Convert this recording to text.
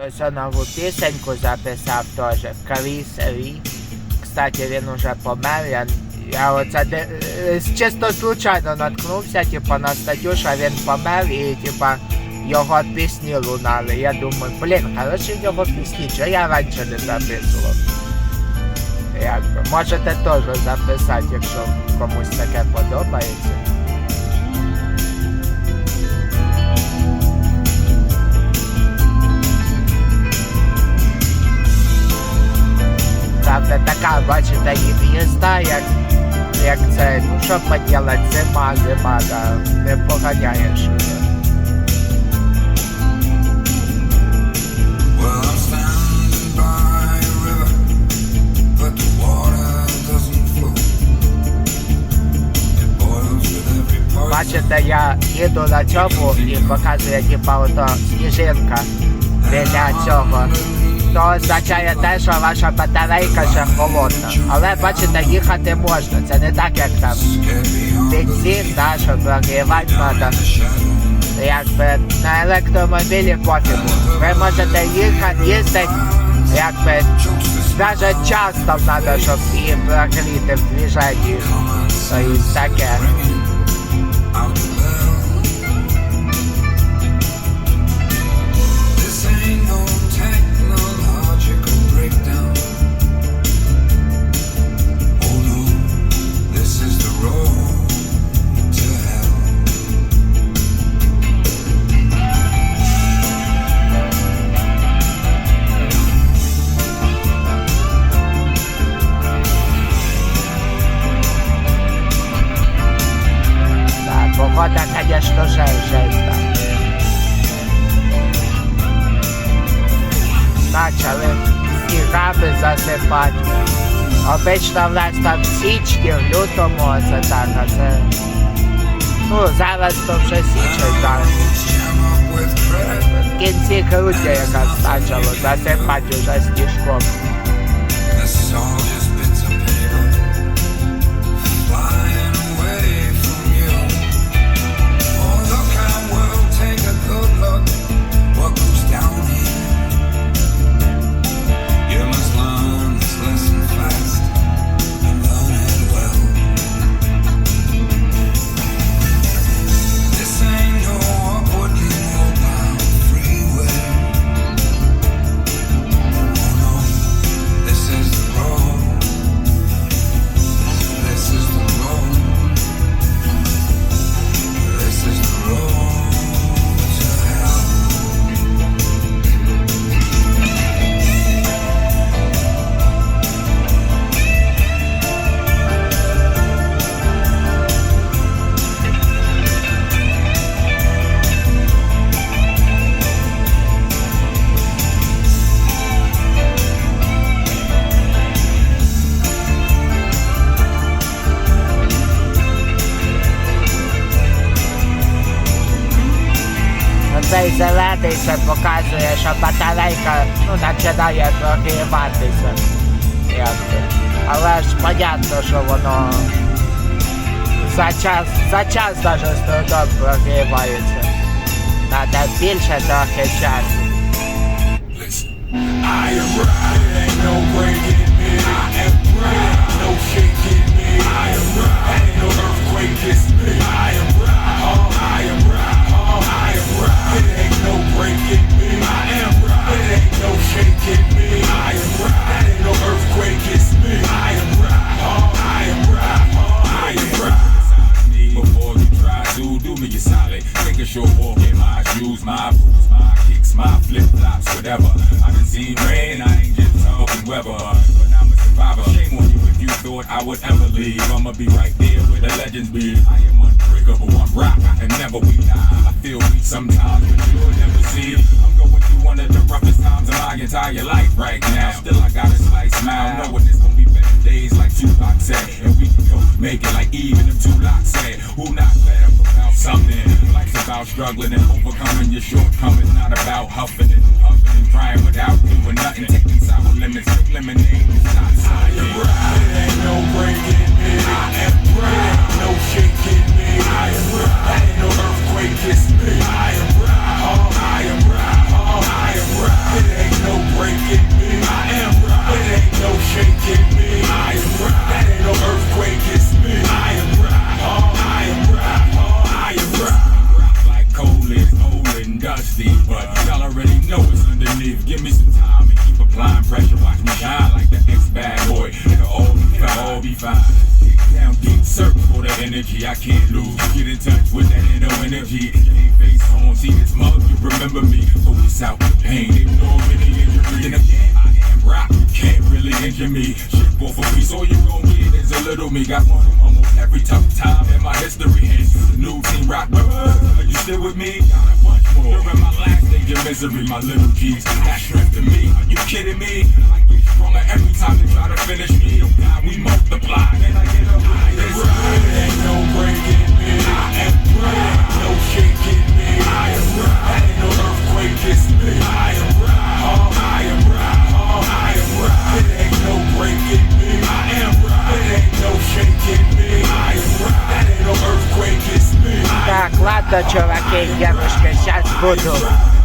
Ось нову пісеньку записав теж. Карісері. Кстати, він уже помер. Я, оце де, е, чисто случайно наткнувся, типу, на статтю, що він помер і типу, його пісні лунали. Я думаю, блін, хороші його пісні, чого я раніше не записував. Якби. Можете теж записати, якщо комусь таке подобається. Їзда, як, як це, ну що поділать, зима, зима, да, не поганяєш. Бачите, я їду на цьому і показує, типа, ото сніжинка біля цього. То означає те, що ваша батарейка ще холодна. Але бачите, їхати можна. Це не так, як там бензин, да, що прогрівати треба. Якби на електромобілі пофігу. Ви можете їхати, їздити, якби навіть часто треба, щоб її прогріти в движенні. То і таке. Погода, конечно, жесть, жесть, да. Начали снігами засипати. Обично в нас там в січні, в лютому це так, а це. Ну, зараз то вже січень, так. В кінці грудня якраз почало засипати вже сніжком. Оцей зелений це показує, що батарейка ну, починає прогріватися. Якби. Але ж понятно, що воно за час, за час навіть з трудом прогрівається. Треба більше трохи часу. I am ain't no breaking me. Me. I am am short walk in my shoes, my boots, my kicks, my flip flops, whatever. I done seen rain, I ain't just talking weather. But I'm a survivor. Shame on you if you thought I would ever leave. I'ma be right there where the legends be. I am unbreakable, I'm rock, can never nah. I feel weak sometimes, but you'll never see. I'm going through one of the roughest times of my entire life right now. Still, I got a slight smile, knowing it's gonna be better days like Tupac said. And we can go make it like even if locks said. Who not better about something? Life's about struggling and overcoming your shortcomings, not about huffing and puffing and crying without doing nothing. Taking sour limits, lemonade, it's not something. I am right, it ain't no breaking me. I am right, no energy I can't lose. Get in touch with that inner energy. Can't face home, see this mug, you remember me. Focus out the pain, ignore any injury. Then again, I am rock, can't really injure me. Shit for for peace, all you gon' get is a little me. Got one of almost every tough time in my history. Hence, the new team rock. Are uh, you still with me? Got a bunch more. During my last stage of misery, my little G's got strength to me. Are you kidding me? I get stronger every time they try to finish me. Oh we multiply. Then I get a to človek, ja možka.